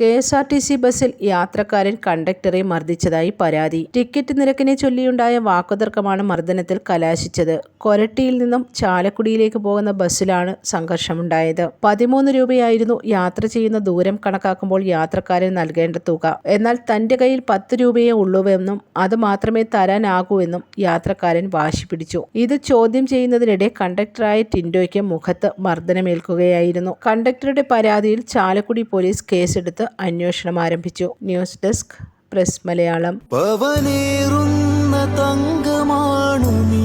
K S R T C ബസ്സിൽ യാത്രക്കാരൻ കണ്ടക്ടറെ മർദ്ദിച്ചതായി പരാതി. ടിക്കറ്റ് നിരക്കിനെ ചൊല്ലിയുണ്ടായ വാക്കുതർക്കമാണ് മർദ്ദനത്തിൽ കലാശിച്ചത്. കൊരട്ടിയിൽ നിന്നും ചാലക്കുടിയിലേക്ക് പോകുന്ന ബസ്സിലാണ് സംഘർഷമുണ്ടായത്. പതിമൂന്ന് രൂപയായിരുന്നു യാത്ര ചെയ്യുന്ന ദൂരം കണക്കാക്കുമ്പോൾ യാത്രക്കാരൻ നൽകേണ്ട തുക. എന്നാൽ തന്റെ കയ്യിൽ പത്ത് രൂപയേ ഉള്ളൂവെന്നും അത് മാത്രമേ തരാനാകൂ എന്നും യാത്രക്കാരൻ വാശി പിടിച്ചു. ഇത് ചോദ്യം ചെയ്യുന്നതിനിടെ കണ്ടക്ടറായ ടിൻഡോയ്ക്ക് മുഖത്ത് മർദ്ദനമേൽക്കുകയായിരുന്നു. കണ്ടക്ടറുടെ പരാതിയിൽ ചാലക്കുടി പോലീസ് കേസെടുത്ത് അന്വേഷണം ആരംഭിച്ചു. News desk press Malayalam. പവനേറുന്ന തങ്കമാണു നീ.